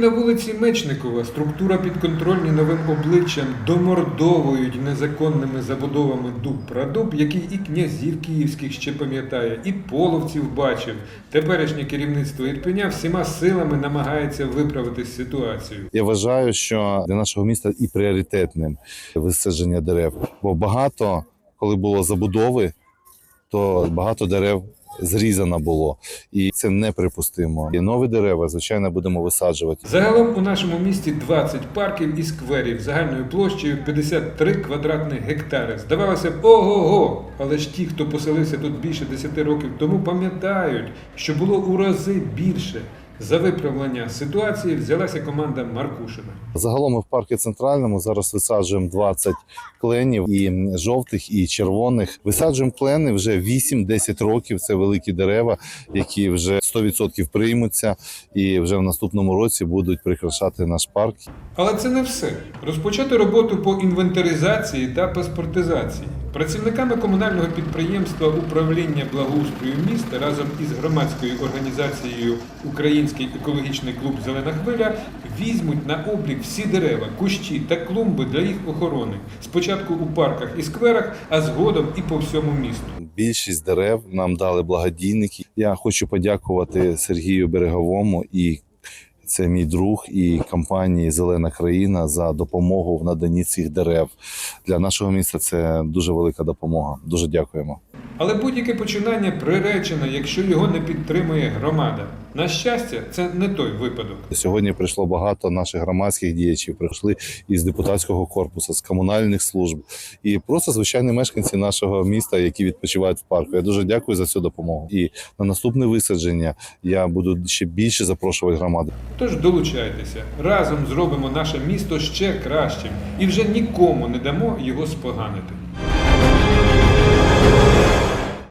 на вулиці Мечникова структура підконтрольні новим обличчям домордовують незаконними забудовами дуб прадуб, який і князів київських ще пам'ятає, і половців бачив. Теперішнє керівництво Ірпеня всіма силами намагається виправити ситуацію. Я вважаю, що для нашого міста і пріоритетним висадження дерев. Бо багато, коли було забудови, то багато дерев зрізано було, і це неприпустимо. І нові дерева, звичайно, будемо висаджувати. Загалом у нашому місті 20 парків і скверів загальною площею 53 квадратних гектари. Здавалося б, ого-го! Але ж ті, хто поселився тут більше 10 років тому, пам'ятають, що було у рази більше. За виправлення ситуації взялася команда Маркушина. Загалом ми в парку центральному зараз висаджуємо 20 кленів і жовтих, і червоних. Висаджуємо клени вже 8-10 років. Це великі дерева, які вже 100% приймуться, і вже в наступному році будуть прикрашати наш парк. Але це не все. Розпочати роботу по інвентаризації та паспортизації. Працівниками комунального підприємства управління благоустрою міста разом із громадською організацією Український екологічний клуб Зелена хвиля візьмуть на облік всі дерева, кущі та клумби для їх охорони. Спочатку у парках і скверах, а згодом і по всьому місту. Більшість дерев нам дали благодійники. Я хочу подякувати Сергію Береговому і це мій друг і компанії Зелена країна за допомогу в наданні цих дерев. Для нашого міста це дуже велика допомога. Дуже дякуємо. Але будь-яке починання приречено, якщо його не підтримує громада. На щастя, це не той випадок. Сьогодні прийшло багато наших громадських діячів, прийшли із депутатського корпусу, з комунальних служб і просто звичайні мешканці нашого міста, які відпочивають в парку. Я дуже дякую за цю допомогу. І на наступне висадження я буду ще більше запрошувати громади. Тож долучайтеся, разом зробимо наше місто ще кращим і вже нікому не дамо його споганити.